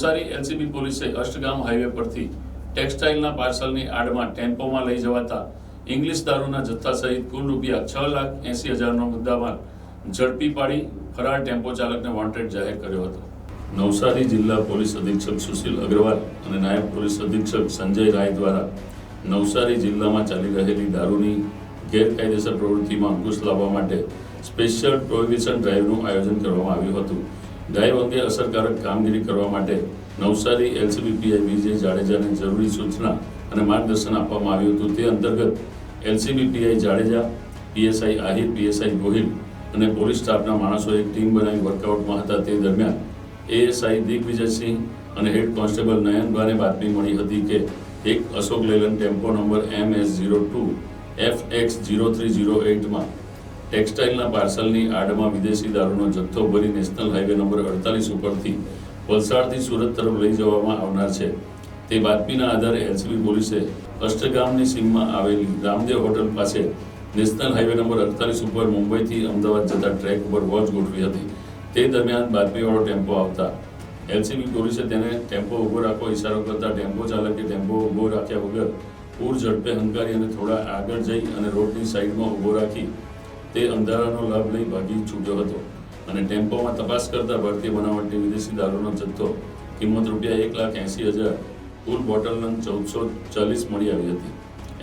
Navsari LCB પોલીસે અષ્ટગામ highway પરથી ટેક્સટાઇલના પાર્સલની આડમાં ટેમ્પોમાં લઈ જવાતા ઇંગ્લિશ દારૂના જથ્થા સહિત કુલ રૂપિયા છ લાખ એંસી હજારનો મુદ્દામાલ ઝડપી પાડી ફરાર ટેમ્પો ચાલકને વોન્ટેડ જાહેર કર્યો હતો. નવસારી જિલ્લા પોલીસ અધિક્ષક સુશીલ અગ્રવાલ અને નાયબ પોલીસ અધિક્ષક સંજય રાય દ્વારા નવસારી જિલ્લામાં ચાલી રહેલી દારૂની ગેરકાયદેસર પ્રવૃત્તિમાં અંકુશ લાવવા માટે સ્પેશિયલ પ્રોહિબિશન ડ્રાઈવનું આયોજન કરવામાં આવ્યું હતું. ડ્રાઈવ અંગે અસરકારક કામગીરી કરવા માટે નવસારી એલસીબીપીઆઈ વિજય જાડેજાને જરૂરી સૂચના અને માર્ગદર્શન આપવામાં આવ્યું હતું. તે અંતર્ગત LCB PI Jadeja, PSI Ahir, PSI Gohil અને પોલીસ સ્ટાફના માણસો એક ટીમ બનાવી વર્કઆઉટમાં હતા. તે દરમિયાન એએસઆઈ દિગ્વિજયસિંહ અને હેડ કોન્સ્ટેબલ નયનભાને બાતમી મળી હતી કે એક Ashok Leyland tempo number M S zero two F X zero three zero એઇટમાં ટેક્સટાઇલના પાર્સલની આડમાં વિદેશી દારૂનો જથ્થો ભરી નેશનલ હાઈવે નંબર અડતાલીસ ઉપરથી વલસાડથી સુરત તરફ લઈ જવામાં આવનાર છે. તે બાતમીના આધારે એલસીબી પોલીસે અષ્ટગામની સીમમાં આવેલી રામદેવ હોટલ પાસે નેશનલ હાઈવે નંબર અડતાલીસ ઉપર મુંબઈથી અમદાવાદ જતા ટ્રેક ઉપર વોચ ગોઠવી હતી. તે દરમિયાન બાતમીવાળો ટેમ્પો આવતા એલસીબી પોલીસે તેને ટેમ્પો ઊભો રાખવા ઇશારો કરતા ટેમ્પો ચાલકે ટેમ્પો ઊભો રાખ્યા વગર પૂર ઝડપે હંકારી અને થોડા આગળ જઈ અને રોડની સાઈડમાં ઊભો રાખી તે અંધારાનો લાભ લઈ ભાગી છૂટ્યો હતો અને ટેમ્પોમાં તપાસ કરતા ભારતીય બનાવટની વિદેશી દારૂનો જથ્થો કિંમત રૂપિયા એક લાખ એંસી હજાર, કુલ બોટલ નંગ ચૌદસો ચાલીસ મળી આવી હતી.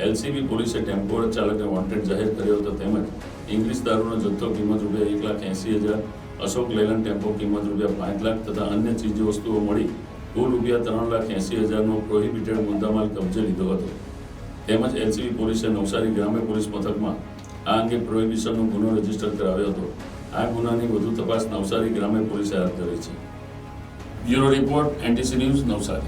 એલસીબી પોલીસે ટેમ્પો ચાલકને વોન્ટેડ જાહેર કર્યો હતો તેમજ ઇંગ્લિશ દારૂનો જથ્થો કિંમત રૂપિયા એક લાખ એંસી હજાર, અશોક લેલન ટેમ્પો કિંમત રૂપિયા પાંચ લાખ તથા અન્ય ચીજ વસ્તુઓ મળી કુલ રૂપિયા ત્રણ લાખ એંસી હજારનો પ્રોહિબિટેડ મુદ્દામાલ કબજે લીધો હતો. તેમજ એલસીબી પોલીસે નવસારી ગ્રામ્ય પોલીસ મથકમાં આ અંગે પ્રોહિબિશનનો ગુનો રજિસ્ટર કરાવ્યો હતો. આ ગુનાની વધુ તપાસ નવસારી ગ્રામ્ય પોલીસે હાથ ધરી છે. Bureau report, NTC news Navsari.